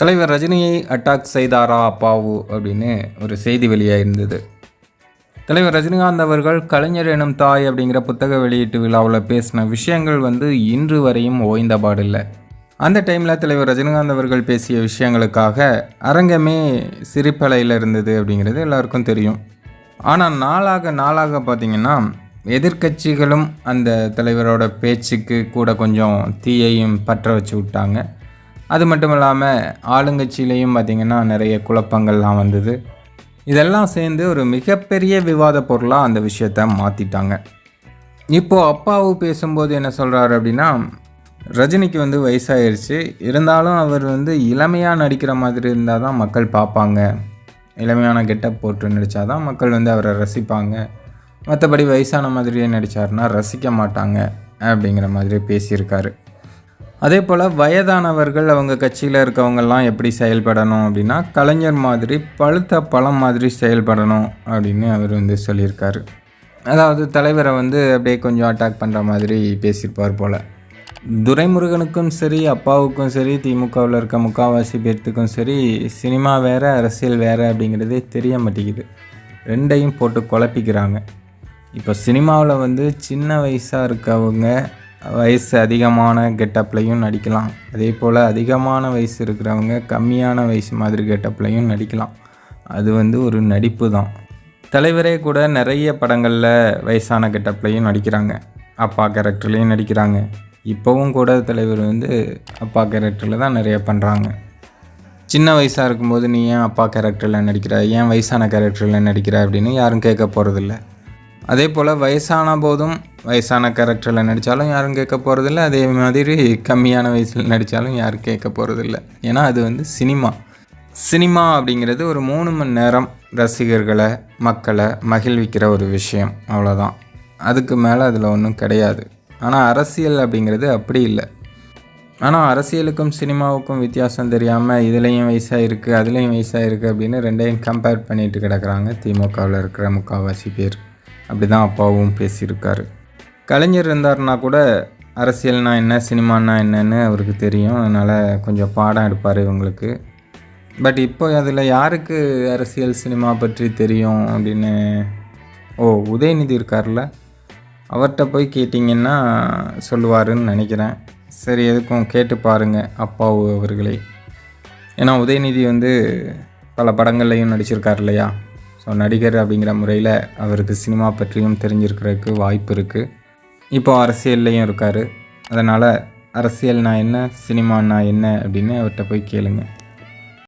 தலைவர் ரஜினியை அட்டாக் செய்தாரா அப்பாவு அப்படின்னு ஒரு செய்தி வெளியாக இருந்தது. தலைவர் ரஜினிகாந்த் அவர்கள் கலைஞர் எனும் தாய் அப்படிங்கிற புத்தக வெளியீட்டு விழாவில் பேசின விஷயங்கள் வந்து இன்று வரையும் ஓய்ந்த பாடில்லை. அந்த டைமில் தலைவர் ரஜினிகாந்த் அவர்கள் பேசிய விஷயங்களுக்காக அரங்கமே சிரிப்பலையில் இருந்தது அப்படிங்கிறது எல்லாருக்கும் தெரியும். ஆனால் நாளாக நாளாக பார்த்திங்கன்னா எதிர்க்கட்சிகளும் அந்த தலைவரோட பேச்சுக்கு கூட கொஞ்சம் தீயையும் பற்ற வச்சு விட்டாங்க. அது மட்டும் இல்லாமல் ஆளுங்கட்சியிலையும் பார்த்திங்கன்னா நிறைய குழப்பங்கள்லாம் வந்தது. இதெல்லாம் சேர்ந்து ஒரு மிகப்பெரிய விவாத பொருளாக அந்த விஷயத்த மாற்றிட்டாங்க இப்போது அப்பாவு பேசும்போது என்ன சொல்கிறாரு அப்படின்னா ரஜினிக்கு வந்து வயசாயிருச்சு. இருந்தாலும் அவர் வந்து இளமையாக நடிக்கிற மாதிரி இருந்தால் தான் மக்கள் பார்ப்பாங்க. இளமையான கெட்டப் போட்டு நடித்தா தான் மக்கள் வந்து அவரை ரசிப்பாங்க. மற்றபடி வயசான மாதிரியே நடித்தாருன்னா ரசிக்க மாட்டாங்க அப்படிங்கிற மாதிரி பேசியிருக்காரு. அதே போல் வயதானவர்கள் அவங்க கட்சியில் இருக்கவங்கெல்லாம் எப்படி செயல்படணும் அப்படின்னா கலைஞர் மாதிரி பழுத்த பழம் மாதிரி செயல்படணும் அப்படின்னு அவர் வந்து சொல்லியிருக்காரு. அதாவது தலைவரை வந்து அப்படியே கொஞ்சம் அட்டாக் பண்ணுற மாதிரி பேசியிருப்பார் போல். துரைமுருகனுக்கும் சரி அப்பாவுக்கும் சரி திமுகவில் இருக்க முக்கால்வாசி பேர்த்துக்கும் சரி சினிமா வேறு அரசியல் வேறு அப்படிங்கிறதே தெரிய மாட்டேங்குது. ரெண்டையும் போட்டு குழப்பிக்கிறாங்க. இப்போ சினிமாவில் வந்து சின்ன வயசாக இருக்கவங்க வயசு அதிகமான கெட்டப்லையும் நடிக்கலாம். அதே போல் அதிகமான வயசு இருக்கிறவங்க கம்மியான வயசு மாதிரி கெட்டப்லையும் நடிக்கலாம். அது வந்து ஒரு நடிப்பு தான். தலைவரே கூட நிறைய படங்களில் வயசான கெட்டப்லையும் நடிக்கிறாங்க. அப்பா கேரக்டர்லேயும் நடிக்கிறாங்க. இப்போவும் கூட தலைவர் வந்து அப்பா கேரக்டரில் தான் நிறைய பண்ணுறாங்க சின்ன வயசாக இருக்கும்போது நீ ஏன் அப்பா கேரக்டரில் நடிக்கிற? ஏன் வயசான கேரக்டரில் நடிக்கிற அப்படின்னு யாரும் கேட்க போகிறதில்ல அதே போல் வயசான போதும் வயசான கேரக்டரில் நடித்தாலும் யாரும் கேட்க போகிறதில்ல அதே மாதிரி கம்மியான வயசில் நடித்தாலும் யாரும் கேட்க போகிறதில்ல ஏன்னா அது வந்து சினிமா. சினிமா அப்படிங்கிறது ஒரு மூணு மணி நேரம் ரசிகர்களை மக்களை மகிழ்விக்கிற ஒரு விஷயம். அவ்வளோதான் அதுக்கு மேலே அதில் ஒன்றும் கிடையாது. ஆனால் அரசியல் அப்படிங்கிறது அப்படி இல்லை. ஆனால் அரசியலுக்கும் சினிமாவுக்கும் வித்தியாசம் தெரியாமல் இதுலேயும் வயசாக இருக்குது அதுலேயும் வயசாக இருக்குது அப்படின்னு ரெண்டையும் கம்பேர் பண்ணிட்டு கிடக்குறாங்க. திமுகவில் இருக்கிற முக்கால்வாசி பேர். அப்படி தான் அப்பாவும் பேசியிருக்காரு. கலைஞர் இருந்தார்னா கூட அரசியல்னா என்ன சினிமானா என்னன்னு அவருக்கு தெரியும். அதனால் கொஞ்சம் பாடம் எடுப்பார் இவங்களுக்கு. பட் இப்போ அதில் யாருக்கு அரசியல் சினிமா பற்றி தெரியும் அப்படின்னு? ஓ உதயநிதி இருக்கார்ல அவர்கிட்ட போய் கேட்டிங்கன்னா சொல்லுவாருன்னு நினைக்கிறேன். சரி எதுக்கும் கேட்டு பாருங்கள் அப்பாவு அவர்களே. ஏன்னா உதயநிதி வந்து பல படங்கள்லையும் நடிச்சிருக்கார் இல்லையா? ஸோ நடிகர் அப்படிங்கிற முறையில் அவருக்கு சினிமா பற்றியும் தெரிஞ்சிருக்கிறதுக்கு வாய்ப்பு இருக்குது இப்போ அரசியல்லையும் இருக்கார். அதனால் அரசியல்னா என்ன சினிமானா என்ன அப்படின்னு அவர்கிட்ட போய் கேளுங்கள்